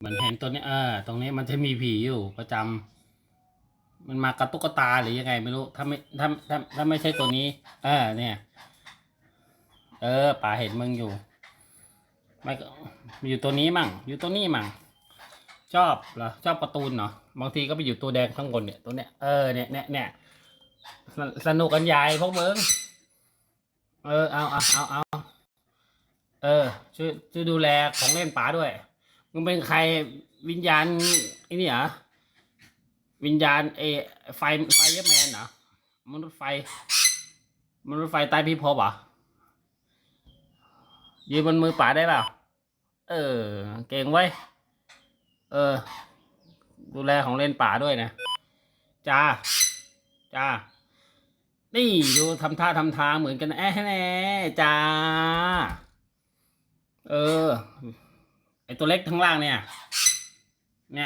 เหมือนเห็นตัวนี้เออตรงนี้มันจะมีผีอยู่ประจำมันมากับตุ๊กตาหรือยังไงไม่รู้ ถ้าไม่ถ้าถ้าถ้าไม่ใช่ตัวนี้ เออเนี่ย เออป๋าเห็นมึงอยู่ไม่ก็อยู่ตัวนี้มั่ง อยู่ตัวนี้มั่ง ชอบเหรอชอบการ์ตูนเนาะบางทีก็ไปอยู่ตัวแดงข้างบนเนี่ยตัวเนี้ยเออเนี่ยเนี่ยเนี่ยสนสนุกกันใหญ่พวกมึงเออเอาเอาเอาเอาเออช่วยช่วยดูแลของเล่นป๋าด้วย มึงเป็นใครวิญญาณไอ้นี่เหรอวิญญาณเอไฟไฟเยอแมนเหรอมนุษย์ไฟมนุษย์ไฟใต้พิภพเหรอยืนบนมือป๋าได้เปล่าเออ เก่งไว้เออ ดูแลของเล่นป่าด้วยนะจ้าจ้านี่ดูทำท่าทำทางเหมือนกันแอะแน่จ้า เออ ไอตัวเล็กข้างล่างเนี่ย